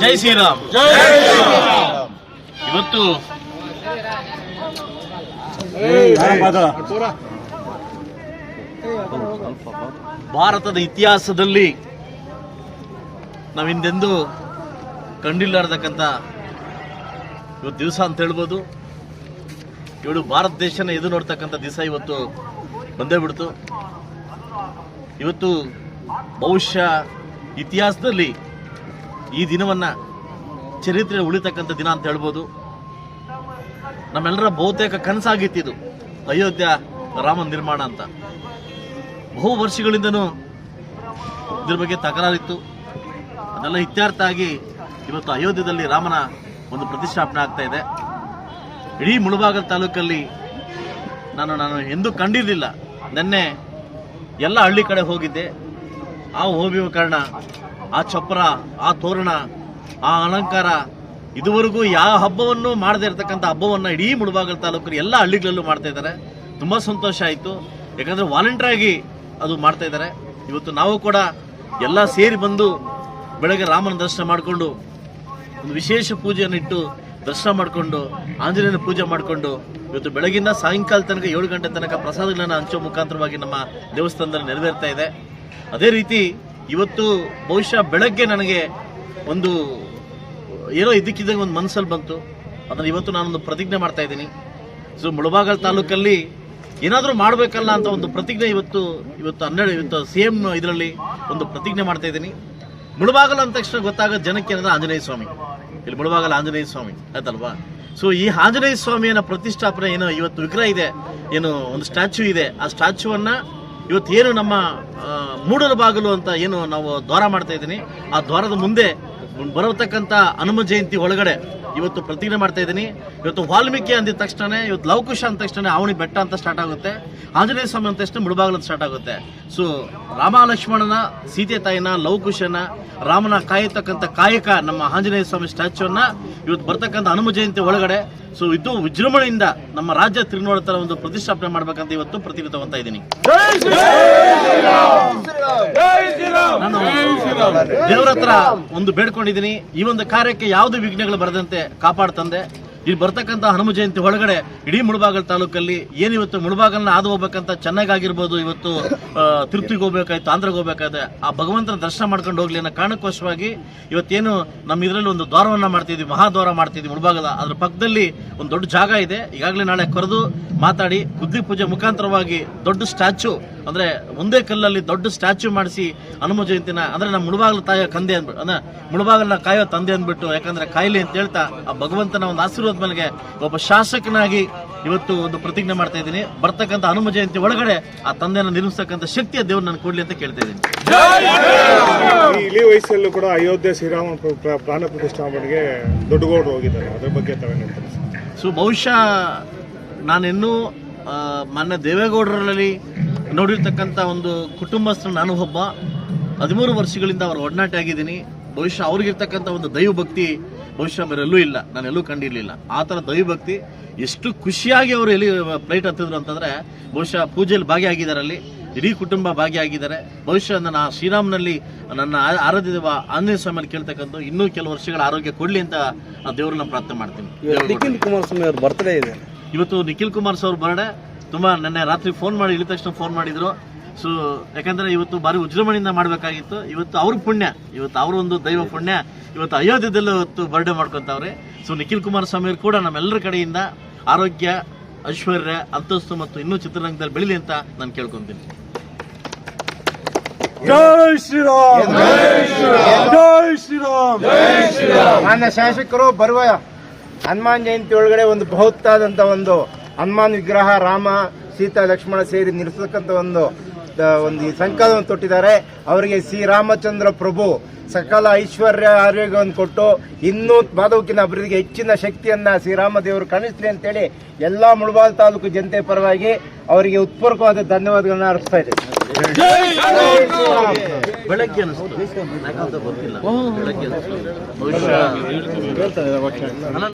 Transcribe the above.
ಜೈ ಶ್ರೀರಾಮ್. ಇವತ್ತು ಭಾರತದ ಇತಿಹಾಸದಲ್ಲಿ ನಾವಿಂದೆಂದೂ ಕಂಡಿಲ್ಲಾರ್ದಕ್ಕಂಥ ಇವತ್ತು ದಿವಸ ಅಂತ ಹೇಳ್ಬೋದು. ಇವಳು ಭಾರತ ದೇಶನ ಎದು ನೋಡ್ತಕ್ಕಂಥ ದಿವಸ ಇವತ್ತು ಬಂದೇ ಬಿಡ್ತು. ಇವತ್ತು ಬಹುಶಃ ಇತಿಹಾಸದಲ್ಲಿ ಈ ದಿನವನ್ನು ಚರಿತ್ರೆ ಉಳಿತಕ್ಕಂಥ ದಿನ ಅಂತ ಹೇಳ್ಬೋದು. ನಮ್ಮೆಲ್ಲರ ಬಹುತೇಕ ಇದು. ಅಯೋಧ್ಯ ರಾಮ ನಿರ್ಮಾಣ ಅಂತ. ಬಹು ವರ್ಷಗಳಿಂದನೂ ಇದ್ರ ಬಗ್ಗೆ ತಕರಾರಿತ್ತು. ಅದೆಲ್ಲ ಇತ್ಯರ್ಥ ಆಗಿ ಇವತ್ತು ಅಯೋಧ್ಯದಲ್ಲಿ ರಾಮನ ಒಂದು ಪ್ರತಿಷ್ಠಾಪನೆ ಆಗ್ತಾ ಇದೆ. ಇಡೀ ಮುಳಬಾಗಲ್ ತಾಲೂಕಲ್ಲಿ ನಾನು ನಾನು ಎಂದೂ ಕಂಡಿರಲಿಲ್ಲ. ನಿನ್ನೆ ಎಲ್ಲ ಹಳ್ಳಿ ಕಡೆ ಹೋಗಿದ್ದೆ. ಆ ಹೋಗಿರುವ ಕಾರಣ ಆ ಚಪ್ಪರ ಆ ತೋರಣ, ಆ ಅಲಂಕಾರ, ಇದುವರೆಗೂ ಯಾವ ಹಬ್ಬವನ್ನು ಮಾಡದೇ ಇರತಕ್ಕಂಥ ಹಬ್ಬವನ್ನು ಇಡೀ ಮುಳಬಾಗಲ್ ತಾಲೂಕರು ಎಲ್ಲ ಹಳ್ಳಿಗಳಲ್ಲೂ ಮಾಡ್ತಾ ಇದ್ದಾರೆ. ತುಂಬ ಸಂತೋಷ ಆಯಿತು. ಯಾಕಂದರೆ ಆಗಿ ಅದು ಮಾಡ್ತಾ ಇದ್ದಾರೆ. ಇವತ್ತು ನಾವು ಕೂಡ ಎಲ್ಲ ಸೇರಿ ಬಂದು ಬೆಳಗ್ಗೆ ರಾಮನ ದರ್ಶನ ಮಾಡಿಕೊಂಡು, ಒಂದು ವಿಶೇಷ ಪೂಜೆಯನ್ನು ಇಟ್ಟು ದರ್ಶನ ಮಾಡಿಕೊಂಡು, ಆಂಜನೇಯನ ಪೂಜೆ ಮಾಡಿಕೊಂಡು, ಇವತ್ತು ಬೆಳಗಿನ ಸಾಯಂಕಾಲ ತನಕ ಏಳು ಗಂಟೆ ತನಕ ಪ್ರಸಾದಗಳನ್ನು ಹಂಚೋ ಮುಖಾಂತರವಾಗಿ ನಮ್ಮ ದೇವಸ್ಥಾನದಲ್ಲಿ ನೆರವೇರ್ತಾ ಇದೆ. ಅದೇ ರೀತಿ ಇವತ್ತು ಬಹುಶಃ ಬೆಳಗ್ಗೆ ನನಗೆ ಒಂದು ಏನೋ ಇದಕ್ಕಿದ್ದಂಗೆ ಒಂದು ಮನಸ್ಸಲ್ಲಿ ಬಂತು. ಅದನ್ನು ಇವತ್ತು ನಾನೊಂದು ಪ್ರತಿಜ್ಞೆ ಮಾಡ್ತಾ ಇದ್ದೀನಿ. ಸೊ, ಮುಳಬಾಗಲ್ ತಾಲೂಕಲ್ಲಿ ಏನಾದರೂ ಮಾಡಬೇಕಲ್ಲ ಅಂತ ಒಂದು ಪ್ರತಿಜ್ಞೆ ಇವತ್ತು ಇವತ್ತು ಹನ್ನೆರಡು, ಇವತ್ತು ಸೇಮ್ ಇದರಲ್ಲಿ ಒಂದು ಪ್ರತಿಜ್ಞೆ ಮಾಡ್ತಾ ಇದ್ದೀನಿ. ಮುಳಬಾಗಲ್ ಅಂದ ತಕ್ಷಣ ಗೊತ್ತಾಗೋದು ಜನಕ್ಕೆ ಏನಂದ್ರೆ ಆಂಜನೇಯ ಸ್ವಾಮಿ. ಇಲ್ಲಿ ಮುಳಬಾಗಲ್ ಆಂಜನೇಯ ಸ್ವಾಮಿ, ಆಯ್ತಲ್ವಾ? ಸೊ, ಈ ಆಂಜನೇಯ ಸ್ವಾಮಿಯನ್ನ ಪ್ರತಿಷ್ಠಾಪನೆ ಏನು ಇವತ್ತು ವಿಗ್ರಹ ಇದೆ, ಏನು ಒಂದು ಸ್ಟ್ಯಾಚ್ಯೂ ಇದೆ. ಆ ಸ್ಟ್ಯಾಚ್ಯೂವನ್ನ ಇವತ್ತು ಏನು ನಮ್ಮ ಮೂಡಲು ಬಾಗಿಲು ಅಂತ ಏನು ನಾವು ದ್ವಾರ ಮಾಡ್ತಾ ಇದ್ದೀನಿ. ಆ ದ್ವಾರದ ಮುಂದೆ ಬರತಕ್ಕಂಥ ಹನುಮ ಜಯಂತಿ ಒಳಗಡೆ ಇವತ್ತು ಪ್ರತಿಜ್ಞೆ ಮಾಡ್ತಾ ಇದ್ದೀನಿ. ಇವತ್ತು ವಾಲ್ಮೀಕಿ ಅಂದಿದ ತಕ್ಷಣ ಇವತ್ತು ಲವಕುಶ ಅಂದ ತಕ್ಷಣ ಅವನಿ ಬೆಟ್ಟ ಅಂತ ಸ್ಟಾರ್ಟ್ ಆಗುತ್ತೆ. ಆಂಜನೇಯ ಸ್ವಾಮಿ ಅಂತ ತಕ್ಷಣ ಮುಳುಬಾಗಿಲು ಅಂತ ಸ್ಟಾರ್ಟ್ ಆಗುತ್ತೆ. ಸೊ ರಾಮ ಲಕ್ಷ್ಮಣನ ಸೀತೆ ತಾಯಿನ ಲವಕುಶನ ರಾಮನ ಕಾಯತಕ್ಕಂಥ ಕಾಯಕ ನಮ್ಮ ಆಂಜನೇಯ ಸ್ವಾಮಿ ಸ್ಟ್ಯಾಚ್ಯೂನ್ನ ಇವತ್ತು ಬರ್ತಕ್ಕಂಥ ಹನುಮ ಜಯಂತಿ ಒಳಗಡೆ ಸೊ ಇದು ವಿಜೃಂಭಣೆಯಿಂದ ನಮ್ಮ ರಾಜ್ಯ ತಿರುನೋಡತರ ಒಂದು ಪ್ರತಿಷ್ಠಾಪನೆ ಮಾಡ್ಬೇಕಂತ ಇವತ್ತು ಪ್ರತಿಭೆ ತಗೊಂತ ಇದ್ದೀನಿ ನಾನು ದೇವರ ಹತ್ರ ಒಂದು ಬೇಡ್ಕೊಂಡಿದ್ದೀನಿ. ಈ ಒಂದು ಕಾರ್ಯಕ್ಕೆ ಯಾವುದೇ ವಿಘ್ನಗಳು ಬರದಂತೆ ಕಾಪಾಡ್ತಂದೆ. ಇಲ್ಲಿ ಬರ್ತಕ್ಕಂಥ ಹನುಮ ಜಯಂತಿ ಒಳಗಡೆ ಇಡೀ ಮುಳಬಾಗಲ್ ತಾಲೂಕಲ್ಲಿ ಏನು ಇವತ್ತು ಮುಳಬಾಗಲ್ನ ಹಾದು ಹೋಗ್ಬೇಕಂತ ಚೆನ್ನಾಗಿರ್ಬೋದು ಇವತ್ತು ತಿರುಪ್ತಿಗೆ ಹೋಗ್ಬೇಕಾಯ್ತು, ಆಂಧ್ರಗೆ ಹೋಗ್ಬೇಕಾಯ್ತು, ಆ ಭಗವಂತನ ದರ್ಶನ ಮಾಡ್ಕೊಂಡು ಹೋಗ್ಲಿ ಅನ್ನೋ ಕಾರಣಕ್ಕೋಸ್ಕರವಾಗಿ ಇವತ್ತೇನು ನಮ್ಮ ಇದರಲ್ಲಿ ಒಂದು ದ್ವಾರವನ್ನು ಮಾಡ್ತಿದ್ವಿ, ಮಹಾದ್ವಾರ ಮಾಡ್ತಿದ್ವಿ ಮುಳಬಾಗಲ. ಅದ್ರ ಪಕ್ಕದಲ್ಲಿ ಒಂದು ದೊಡ್ಡ ಜಾಗ ಇದೆ. ಈಗಾಗಲೇ ನಾಳೆ ಕರೆದು ಮಾತಾಡಿ ಬುದ್ಧಿ ಪೂಜೆ ಮುಖಾಂತರವಾಗಿ ದೊಡ್ಡ ಸ್ಟ್ಯಾಚ್ಯೂ ಅಂದ್ರೆ ಒಂದೇ ಕಲ್ಲಲ್ಲಿ ದೊಡ್ಡ ಸ್ಟ್ಯಾಚ್ಯೂ ಮಾಡಿಸಿ ಹನುಮ ಜಯಂತಿನ ಅಂದ್ರೆ ನಮ್ಮ ಮುಳುಬಾಗಲ ತಾಯಿಯ ಕಂದೆ ಅಂದ್ಬಿಟ್ಟು ಅಂದ್ರೆ ಮುಳಬಾಗಲನ ಕಾಯೋ ತಂದೆ ಅಂದ್ಬಿಟ್ಟು ಯಾಕಂದ್ರೆ ಕಾಯಿಲೆ ಅಂತ ಹೇಳ್ತಾ ಆ ಭಗವಂತನ ಒಂದು ಆಶೀರ್ವಾದ ಮೇಲೆ ಒಬ್ಬ ಶಾಸಕನಾಗಿ ಇವತ್ತು ಒಂದು ಪ್ರತಿಜ್ಞೆ ಮಾಡ್ತಾ ಇದ್ದೀನಿ. ಬರ್ತಕ್ಕಂಥ ಹನುಮ ಜಯಂತಿ ಒಳಗಡೆ ಆ ತಂದೆಯನ್ನು ನಿರ್ಮಿಸ್ತಕ್ಕಂಥ ಶಕ್ತಿಯ ದೇವ್ರು ನಾನು ಕೊಡಲಿ ಅಂತ ಕೇಳ್ತಾ ಇದ್ದೀನಿ. ಇಳಿ ವಯಸ್ಸಲ್ಲೂ ಕೂಡ ಅಯೋಧ್ಯೆ ಶ್ರೀರಾಮ ಪ್ರ- ಪ್ರ- ಪ್ರಾಣ ಪ್ರತಿಷ್ಠಾಪನೆಗೆ ದೊಡ್ಡಗೌಡರು ಹೋಗಿದ್ದಾರೆ. ಅದ್ರ ಬಗ್ಗೆ ತಾವೇನು ಸೊ ಬಹುಶಃ ನಾನಿನ್ನೂ ಮೊನ್ನೆ ಮಾನ್ಯ ದೇವೇಗೌಡರಲ್ಲಿ ನೋಡಿರ್ತಕ್ಕಂಥ ಒಂದು ಕುಟುಂಬಸ್ಥ ನಾನು ಒಬ್ಬ ಹದಿಮೂರು ವರ್ಷಗಳಿಂದ ಅವರ ಒಡನಾಟ ಆಗಿದ್ದೀನಿ. ಬಹುಶಃ ಅವ್ರಿಗಿರ್ತಕ್ಕಂಥ ಒಂದು ದೈವ ಭಕ್ತಿ ಬಹುಶಃ ಅವರೆಲ್ಲೂ ಇಲ್ಲ ನಾನು ಎಲ್ಲೂ ಕಂಡಿರಲಿಲ್ಲ. ಆ ಥರ ದೈವ ಭಕ್ತಿ ಎಷ್ಟು ಖುಷಿಯಾಗಿ ಅವರು ಎಲ್ಲಿ ಫ್ಲೈಟ್ ಹತ್ತಿದ್ರು ಅಂತಂದರೆ ಬಹುಶಃ ಪೂಜೆಯಲ್ಲಿ ಭಾಗಿಯಾಗಿದ್ದಾರೆ ಅಲ್ಲಿ ಇಡೀ ಕುಟುಂಬ ಭಾಗಿಯಾಗಿದ್ದಾರೆ. ಬಹುಶಃ ನನ್ನ ಆ ಶ್ರೀರಾಮ್ನಲ್ಲಿ ನನ್ನ ಆ- ಆರಾಧ್ಯ ದೇವ ಆಂಜನೇಯ ಸ್ವಾಮಿಯಲ್ಲಿ ಕೇಳ್ತಕ್ಕಂಥ ಇನ್ನೂ ಕೆಲವು ವರ್ಷಗಳ ಆರೋಗ್ಯ ಕೊಡಲಿ ಅಂತ ಆ ದೇವರನ್ನ ಪ್ರಾರ್ಥನೆ ಮಾಡ್ತೀನಿ. ನಿಖಿಲ್ ಕುಮಾರಸ್ವಾಮಿ ಅವ್ರ ಬರ್ತ್ಡೇ ಇದೆ. ಇವತ್ತು ನಿಖಿಲ್ ಕುಮಾರ್ ಸರ್ ಬರ್ಡೆ ತುಂಬಾ ನೆನ್ನೆ ರಾತ್ರಿ ಫೋನ್ ಮಾಡಿ ಇಳಿದ ತಕ್ಷಣ ಫೋನ್ ಮಾಡಿದ್ರು. ಸೊ ಯಾಕಂದ್ರೆ ಇವತ್ತು ಬಾರಿ ವಿಜೃಂಭಣೆಯಿಂದ ಮಾಡಬೇಕಾಗಿತ್ತು. ಇವತ್ತು ಅವ್ರ ಪುಣ್ಯ. ಇವತ್ತು ಅವ್ರ ಒಂದು ದೈವ ಪುಣ್ಯ. ಇವತ್ತು ಅಯೋಧ್ಯೆದಲ್ಲೂ ಇವತ್ತು ಬರ್ಡೇ ಮಾಡ್ಕೊತಾವ್ರೆ. ಸೊ ನಿಖಿಲ್ ಕುಮಾರಸ್ವಾಮಿಯವರು ಕೂಡ ನಮ್ಮೆಲ್ಲರ ಕಡೆಯಿಂದ ಆರೋಗ್ಯ ಐಶ್ವರ್ಯ ಅಂತಸ್ತು ಮತ್ತು ಇನ್ನೂ ಚಿತ್ರರಂಗದಲ್ಲಿ ಬೆಳಿಲಿ ಅಂತ ನಾನು ಕೇಳ್ಕೊಂತೀನಿ. ಜೈ ಶ್ರೀರಾಮ್. ಜೈ ಶ್ರೀರಾಮ್. ಮಾನ್ಯ ಶಾಸಕರು ಬರುವ ಹನುಮಾನ್ ಜಯಂತಿ ಒಳಗಡೆ ಒಂದು ಬಹುತ್ತಾದಂತ ಒಂದು ಹನುಮಾನ್ ವಿಗ್ರಹ ರಾಮ ಸೀತಾ ಲಕ್ಷ್ಮಣ ಸೇರಿ ನಿಲ್ಲಿಸತಕ್ಕಂತ ಒಂದು ಒಂದು ಈ ಸಂಕಲ್ಪವನ್ನು ತೊಟ್ಟಿದ್ದಾರೆ. ಅವರಿಗೆ ಶ್ರೀರಾಮಚಂದ್ರ ಪ್ರಭು ಸಕಲ ಐಶ್ವರ್ಯ ಆರೋಗ್ಯವನ್ನು ಕೊಟ್ಟು ಇನ್ನೂ ಮಾಧವಕಿನ ಅಭಿವೃದ್ಧಿಗೆ ಹೆಚ್ಚಿನ ಶಕ್ತಿಯನ್ನ ಶ್ರೀರಾಮ ದೇವರು ಕಾಣಿಸ್ಲಿ ಅಂತೇಳಿ ಎಲ್ಲ ಮುಳಬಾಲ್ ತಾಲೂಕು ಜನತೆ ಪರವಾಗಿ ಅವರಿಗೆ ಉತ್ಪೂರ್ವಕವಾದ ಧನ್ಯವಾದಗಳನ್ನ ಅರ್ಪಿಸ್ತಾ ಇದ್ದೇನೆ. ಬೆಳಗ್ಗೆ ಗೊತ್ತಿಲ್ಲ